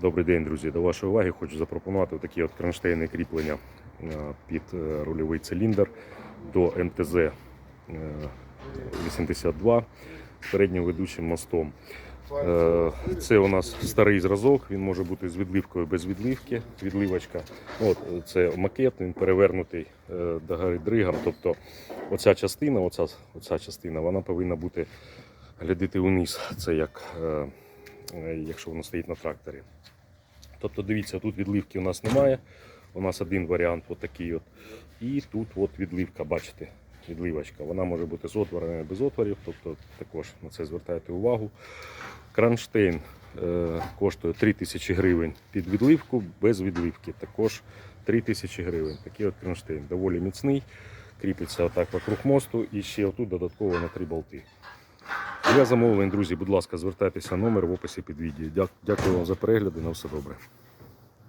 Добрий день, друзі. До вашої уваги хочу запропонувати такі от кронштейни кріплення е, під е, рульовий циліндр до МТЗ е, 82 з переднім ведучим мостом. Е, Це у нас старий зразок, він може бути з відливкою без відливки, відливочка. От, е, це макет, він перевернутий е, до гори дригом. Тобто оця частина, оця, оця частина, вона повинна бути глядити униз. Це як е, е, якщо воно стоїть на тракторі. Тобто, дивіться, тут відливки у нас немає. У нас один варіант отакий от. І тут от відливка, бачите, відливочка. Вона може бути з отворами, без отворів, тобто також на це звертайте увагу. Кронштейн е, коштує 3000 гривень під відливку, без відливки також 3000 гривень. Такий от кронштейн. Доволі міцний, кріпиться отак вокруг мосту і ще отут додатково на три болти. Для замовлень, друзі, будь ласка, звертайтеся номер в описі під відео. Дякую вам за перегляд і на все добре.